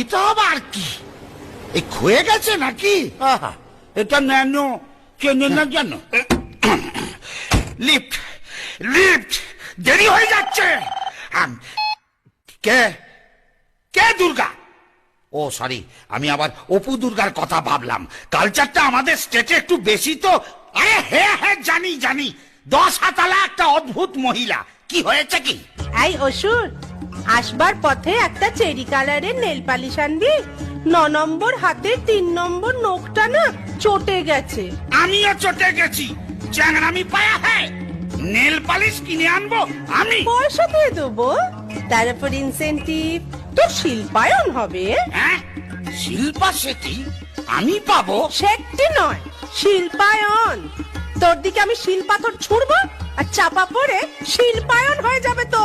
এটা আবার কি? এই ক্ষয়ে গেছে নাকি? আহা, এটা ন্যানো চেনে না জানো লিফট লিফট দেরি হয়ে যাচ্ছে। আম, কে? কে দুর্গা? ও সরি আমি আবার অপু দুর্গার কথা ভাবলাম। কালচারটা আমাদের স্টেটে একটু বেশি তো। আরে হ্যাঁ হ্যাঁ জানি জানি। দশ হাতালা একটা অদ্ভুত মহিলা। কি হয়েছে কি? এই অসুর আসবার পথে একটা চেরি কালারের নেল পালিশ আনবি। ন নম্বর হাতের তিন নম্বর নোকটা না চটে গেছে। আমিও চটে গেছি। চ্যাংরামি পায়া হ্যাঁ নেল পালিশ কিনে আনব আমি। পয়সা দিয়ে দেবো। তারপর ইনসেন্টিভ তোর শিল্পায়ন হবে। হ্যাঁ? শিল্পা সেটি আমি পাবো। সেটি নয় শিল্পায়ন। তোর দিকে আমি শিল পাথর ছুড়বো আর চাপা পড়ে শিল্পায়ন হয়ে যাবে তো